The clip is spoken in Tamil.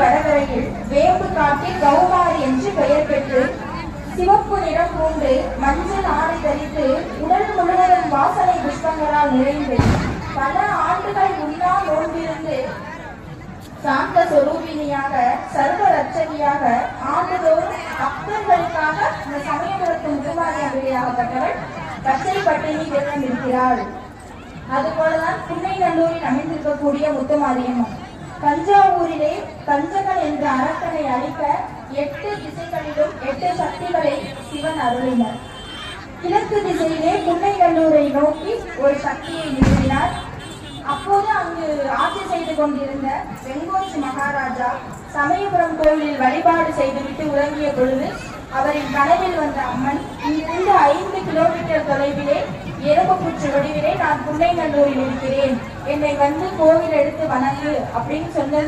வடகரையில் வேம்பு காட்டி கௌமாரி என்று பெயர் பெற்று சிவப்பு நிறம் பூண்டு மஞ்சள் ஆடை தரித்து உடல் முழுவதும் வாசனை புஷ்பங்களால் நிறைந்து பல ஆண்டுகள் உண்ணா நோன்பிருந்து சாந்த சொரூபினியாக சர்வ ரச்சனியாக ஆண்டுதோறும் பக்தர்களுக்காக இந்த சமயபுரத்து முதுமாரி அம்பிகையாகப்பட்டவள் பச்சை பட்டினி விரதம் இருக்கிறாள் அதுபோலதான் புன்னைநல்லூரில் அமைந்திருக்கக்கூடிய முத்துமாரியம்மன். தஞ்சாவூரிலே தஞ்சகன் என்ற அரக்கனை அழிக்க எட்டு திசைகளிலும் எட்டு சக்திகளை சிவன் அருளினர். கிழக்கு திசையிலே புன்னைநல்லூரை நோக்கி ஒரு சக்தியை நிறுவினார். அப்போது அங்கு ஆட்சி செய்து கொண்டிருந்த வெங்கோச்சி மகாராஜா சமயபுரம் கோயிலில் வழிபாடு செய்துவிட்டு உறங்கிய பொழுது அவரின் கனவில் வந்த அம்மன் எறும்புக்குச்சு வடிவிலே நான் புன்னைநல்லூரில் இருக்கிறேன். என்னை வந்து கோவில் எடுத்து வணங்கு அப்படின்னு சொன்னது